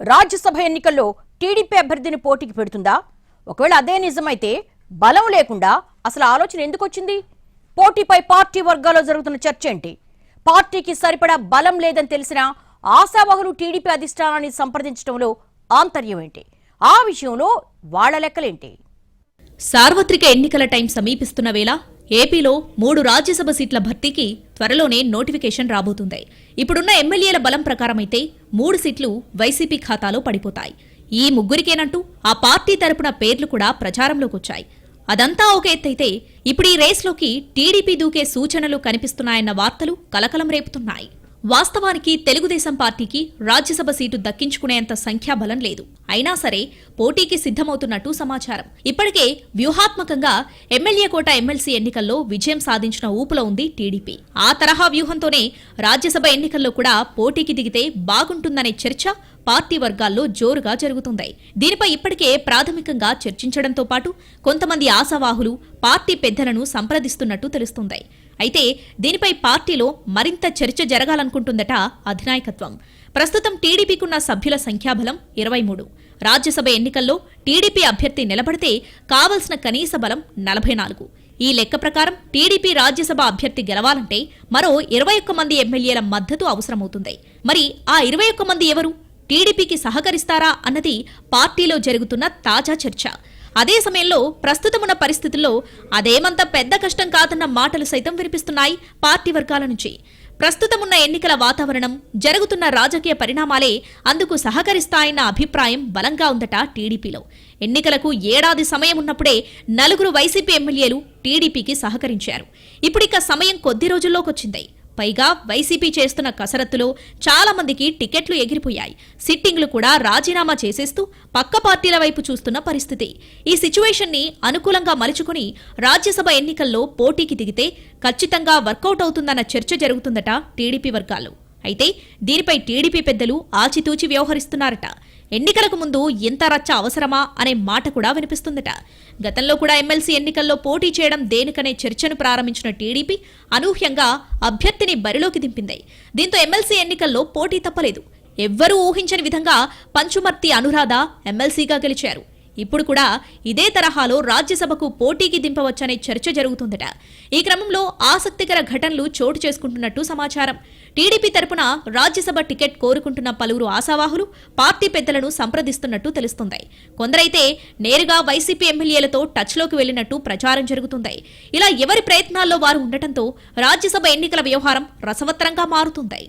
రాజ్యసభ ఎన్నికల్లో టీడీపీ అభ్యర్థిని పోటీకి పెడుతుందా? ఒకవేళ అదే నిజమైతే బలం లేకుండా అసలు ఆలోచన ఎందుకు వచ్చింది? పోటీపై పార్టీ వర్గాల్లో జరుగుతున్న చర్చ ఏంటి? పార్టీకి సరిపడా బలం లేదని తెలిసిన ఆశావహులు టీడీపీ అధిష్టానాన్ని సంప్రదించడంలో ఆంతర్యం ఏంటి? ఆ విషయంలో వాళ్ళ లెక్కలేంటి? సార్వత్రిక ఎన్నికల టైం సమీపిస్తున్న వేళ ఏపీలో మూడు రాజ్యసభ సీట్ల భర్తీకి త్వరలోనే నోటిఫికేషన్ రాబోతుంది. ఇప్పుడున్న ఎమ్మెల్యేల బలం ప్రకారమైతే మూడు సీట్లు వైసీపీ ఖాతాలో పడిపోతాయి. ఈ ముగ్గురికేనంటూ ఆ పార్టీ తరపున పేర్లు కూడా ప్రచారంలోకి వచ్చాయి అదంతా ఒక ఎత్తైతే ఇప్పుడు ఈ రేస్లోకి టీడీపీ దూకే సూచనలు కనిపిస్తున్నాయన్న వార్తలు కలకలం రేపుతున్నాయి. వాస్తవానికి తెలుగుదేశం పార్టీకి రాజ్యసభ సీటు దక్కించుకునేంత సంఖ్యాబలం లేదు. అయినా సరే పోటీకి సిద్ధమవుతున్నట్టు సమాచారం. ఇప్పటికే వ్యూహాత్మకంగా ఎమ్మెల్యే కోట ఎమ్మెల్సీ ఎన్నికల్లో విజయం సాధించిన ఊపులో ఉంది టీడీపీ. ఆ తరహా వ్యూహంతోనే రాజ్యసభ ఎన్నికల్లో కూడా పోటీకి దిగితే బాగుంటుందనే చర్చ పార్టీ వర్గాల్లో జోరుగా జరుగుతుంది. దీనిపై ఇప్పటికే ప్రాథమికంగా చర్చించడంతో పాటు కొంతమంది ఆశావాహులు పార్టీ పెద్దలను సంప్రదిస్తున్నట్టు తెలుస్తుంది. అయితే దీనిపై పార్టీలో మరింత చర్చ జరగాలనుకుంటుందట అధినాయకత్వం. ప్రస్తుతం టీడీపీకున్న సభ్యుల సంఖ్యాబలం ఇరవై మూడు. రాజ్యసభ ఎన్నికల్లో టీడీపీ అభ్యర్థి నిలబడితే కావలసిన కనీస బలం నలభై నాలుగు. ఈ లెక్క ప్రకారం టీడీపీ రాజ్యసభ అభ్యర్థి గెలవాలంటే మరో ఇరవై ఒక్క మంది ఎమ్మెల్యేల మద్దతు అవసరమవుతుంది. మరి ఆ ఇరవై ఒక్క మంది ఎవరు? టీడీపీకి సహకరిస్తారా అన్నది పార్టీలో జరుగుతున్న తాజా చర్చ. అదే సమయంలో ప్రస్తుతమున్న పరిస్థితుల్లో అదేమంత పెద్ద కష్టం కాదన్న మాటలు సైతం వినిపిస్తున్నాయి పార్టీ వర్గాల నుంచి. ప్రస్తుతమున్న ఎన్నికల వాతావరణం జరుగుతున్న రాజకీయ పరిణామాలే అందుకు సహకరిస్తాయన్న అభిప్రాయం బలంగా ఉందట టీడీపీలో. ఎన్నికలకు ఏడాది సమయం ఉన్నప్పుడే నలుగురు వైసీపీ ఎమ్మెల్యేలు టీడీపీకి సహకరించారు. ఇప్పుడిక సమయం కొద్ది రోజుల్లోకొచ్చింది. పైగా వైసీపీ చేస్తున్న కసరత్తులో చాలా మందికి టికెట్లు ఎగిరిపోయాయి. సిట్టింగ్లు కూడా రాజీనామా చేసేస్తూ పక్క పార్టీల వైపు చూస్తున్న పరిస్థితి. ఈ సిచ్యువేషన్ని అనుకూలంగా మలుచుకుని రాజ్యసభ ఎన్నికల్లో పోటీకి దిగితే ఖచ్చితంగా వర్కౌట్ అవుతుందన్న చర్చ జరుగుతుందట టీడీపీ వర్గాలు. అయితే దీనిపై టీడీపీ పెద్దలు ఆచితూచి వ్యవహరిస్తున్నారట. ఎన్నికలకు ముందు ఇంత రచ్చ అవసరమా అనే మాట కూడా వినిపిస్తుందట. గతంలో కూడా ఎమ్మెల్సీ ఎన్నికల్లో పోటీ చేయడం దేనికనే చర్చను ప్రారంభించిన టీడీపీ అనూహ్యంగా అభ్యర్థిని బరిలోకి దింపింది. దీంతో ఎమ్మెల్సీ ఎన్నికల్లో పోటీ తప్పలేదు. ఎవ్వరూ ఊహించని విధంగా పంచుమర్తి అనురాధ ఎమ్మెల్సీగా గెలిచారు. ఇప్పుడు కూడా ఇదే తరహాలో రాజ్యసభకు పోటీకి దింపవచ్చనే చర్చ జరుగుతుందట. ఈ క్రమంలో ఆసక్తికర ఘటనలు చోటు చేసుకుంటున్నట్టు సమాచారం. టీడీపీ తరపున రాజ్యసభ టికెట్ కోరుకుంటున్న పలువురు ఆశావాహులు పార్టీ పెద్దలను సంప్రదిస్తున్నట్టు తెలుస్తుంది. కొందరైతే నేరుగా వైసీపీ ఎమ్మెల్యేలతో టచ్లోకి వెళ్ళినట్టు ప్రచారం జరుగుతుంది. ఇలా ఎవరి ప్రయత్నాల్లో వారు ఉండటంతో రాజ్యసభ ఎన్నికల వ్యవహారం రసవత్తరంగా మారుతుంది.